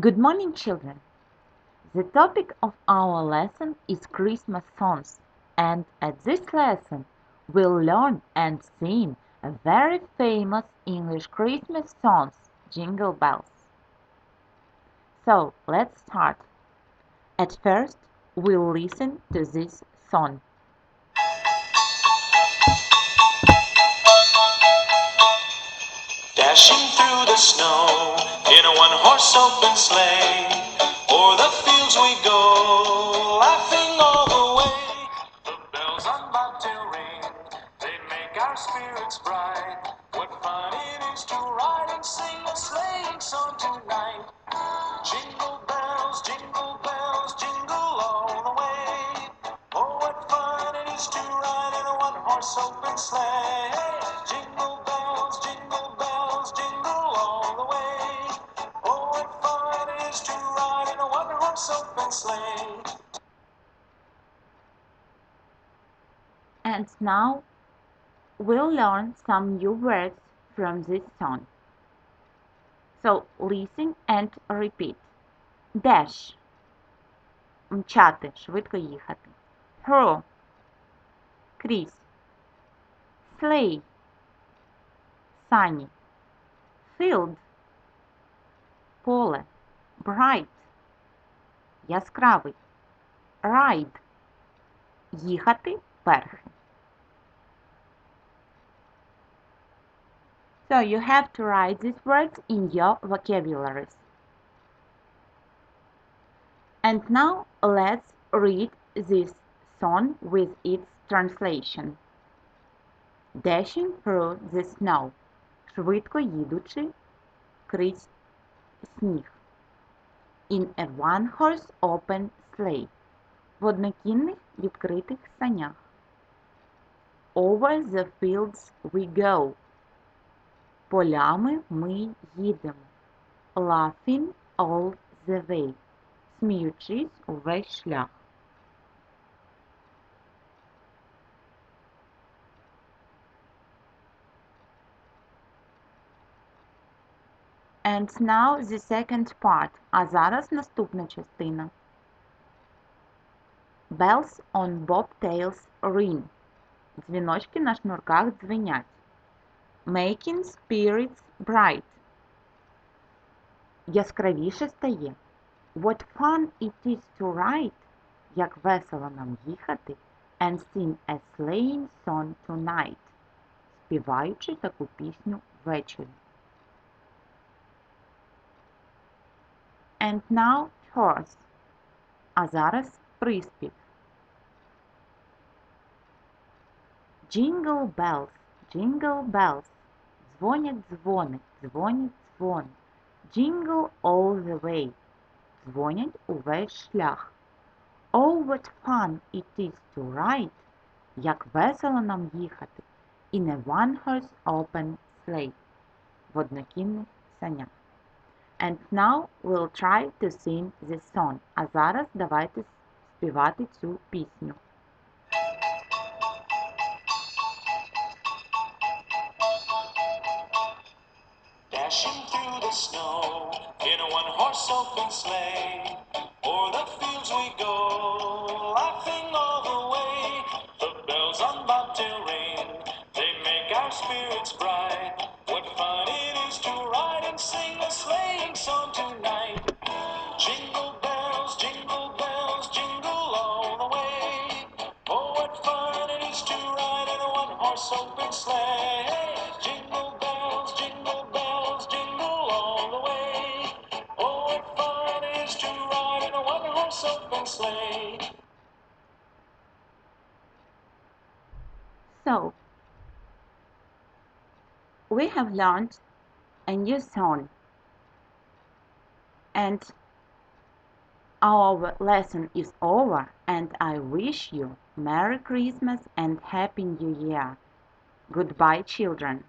Good morning, children. The topic of our lesson is Christmas songs, and at this lesson we'll learn and sing a very famous English Christmas songs, Jingle Bells. So let's start. At first, we'll listen to this song. Dashing through the snow horse open sleigh. O'er the fields we go, laughing all the way. The bells on bobtail ring, they make our spirits bright. What fun it is to ride and sing a sleighing song tonight. Jingle bells, jingle bells, jingle all the way. Oh, what fun it is to ride in a one horse open sleigh. Jingle in a one horse open sleigh. And now we'll learn some new words from this song. So listen and repeat. Dash. Мчати, швидко їхати. Hurl. Крізь. Sleigh. Сані. Field. Поле. Bright. Яскравий. Ride. Їхати верхи. So you have to write these words in your vocabularies. And now let's read this song with its translation. Dashing through the snow. Швидко їдучи крізь сніг. In a one-horse open sleigh. В однокінних відкритих санях. Over the fields we go. Полями ми їдемо. Laughing all the way. Сміючись увесь шлях. And now the second part. А зараз наступна частина. Bells on bobtails ring. Дзвіночки на шнурках дзвенять. Making spirits bright. Яскравіше стає. What fun it is to ride. Як весело нам їхати. And sing a sleighing song tonight. Співаючи таку пісню ввечері. And now chorus. А зараз приспів. Jingle bells, jingle bells. Дзвонять дзвони, дзвонять дзвони. Jingle all the way. Дзвонять увесь шлях. Oh, what fun it is to ride. Як весело нам їхати. In a one-horse open sleigh. В однокінних санях. And now we'll try to sing this song. А зараз давайте співати цю пісню. Dashing through the snow in a one horse open sleigh. O'er the fields we go, Open sleigh. Jingle bells, jingle bells, jingle all the way. Oh, what fun it is to ride in a one horse open sleigh. So, we have learned a new song and our lesson is over and I wish you Merry Christmas and Happy New Year. Goodbye children.